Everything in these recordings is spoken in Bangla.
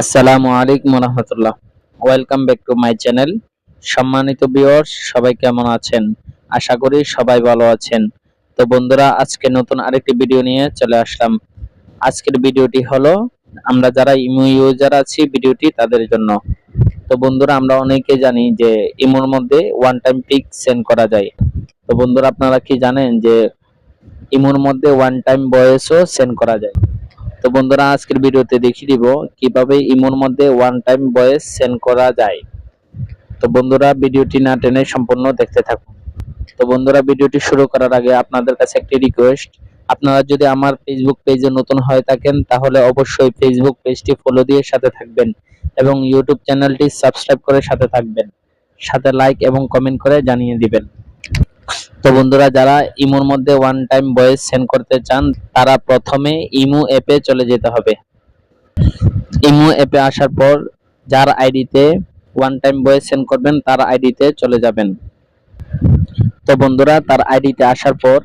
আসসালামু আলাইকুম রহমতুল্লাহ। Welcome back to my channel সম্মানিত ভিউয়ার্স সবাই কেমন আছেন? আশা করি সবাই ভালো আছেন। তো বন্ধুরা, আজকে নতুন আরেকটি ভিডিও নিয়ে চলে আসলাম। আজকের ভিডিওটি হলো, আমরা যারা ইমো ইউজার আছি ভিডিওটি তাদের জন্য। তো বন্ধুরা, আমরা অনেকে জানি যে ইমোর মধ্যে ওয়ান টাইম পিক সেন্ড করা যায়। তো বন্ধুরা, আপনারা কি জানেন যে ইমোর মধ্যে ওয়ান টাইম ভয়েসও সেন্ড করা যায়? তো বন্ধুরা, আজকের ভিডিওতে দেখিয়ে দিব কীভাবে ইমোর মধ্যে ওয়ান টাইম ভয়েস সেন্ড করা যায়। তো বন্ধুরা, ভিডিওটি না টেনে সম্পূর্ণ দেখতে থাকুন। তো বন্ধুরা, ভিডিওটি শুরু করার আগে আপনাদের কাছে একটি রিকোয়েস্ট আপনারা যদি আমার ফেসবুক পেজে নতুন হয়ে থাকেন, তাহলে অবশ্যই ফেসবুক পেজটি ফলো দিয়ে সাথে থাকবেন এবং ইউটিউব চ্যানেলটি সাবস্ক্রাইব করে সাথে থাকবেন। সাথে লাইক এবং কমেন্ট করে জানিয়ে দিবেন। তো বন্ধুরা, যারা ইমোর মধ্যে ওয়ান টাইম ভয়েস সেন্ড করতে চান, তারা প্রথমে ইমো অ্যাপে চলে যেতে হবে। ইমো অ্যাপে আসার পর যার আইডিতে ওয়ান টাইম ভয়েস সেন্ড করবেন, তার আইডিতে চলে যাবেন। তো বন্ধুরা, তার আইডিতে আসার পর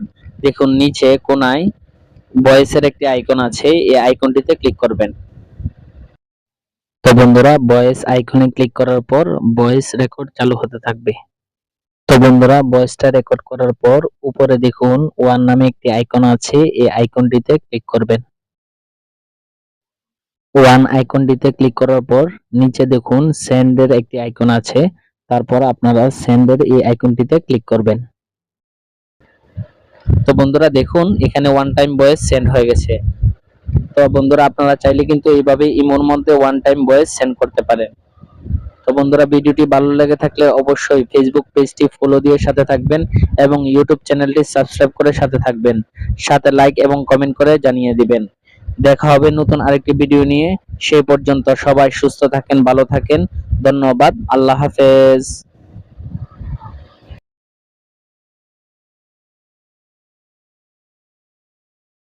দেখুন, নিচে কোনায় ভয়েসের একটি আইকন আছে, এই আইকনটিতে ক্লিক করবেন। তো বন্ধুরা ভয়েস আইকনে ক্লিক করার পর ভয়েস রেকর্ড চালু হতে থাকবে। তো বন্ধুরা ভয়েসটা রেকর্ড করার পর উপরে দেখুন ওয়ান নামে একটি আইকন আছে, এই আইকনটিতে ক্লিক করবেন। ওয়ান আইকনটিতে ক্লিক করার পর নিচে দেখুন সেন্ডের একটি আইকন আছে, তারপর আপনারা সেন্ডের এই আইকনটিতে ক্লিক করবেন। তো বন্ধুরা, দেখুন, এখানে ওয়ান টাইম ভয়েস সেন্ড হয়ে গেছে। তো বন্ধুরা, আপনারা চাইলে কিন্তু এইভাবে ইমোর মধ্যে ওয়ান টাইম ভয়েস সেন্ড করতে পারেন। তো বন্ধুরা, ভিডিওটি ভালো লেগে থাকলে অবশ্যই ফেসবুক পেজটি ফলো দিয়ে সাথে থাকবেন এবং ইউটিউব চ্যানেলটি সাবস্ক্রাইব করে সাথে থাকবেন। সাথে লাইক এবং কমেন্ট করে জানিয়ে দিবেন। দেখা হবে নতুন আরেকটি ভিডিও নিয়ে। সেই পর্যন্ত সবাই সুস্থ থাকেন, ভালো থাকেন। ধন্যবাদ। আল্লাহ হাফেজ।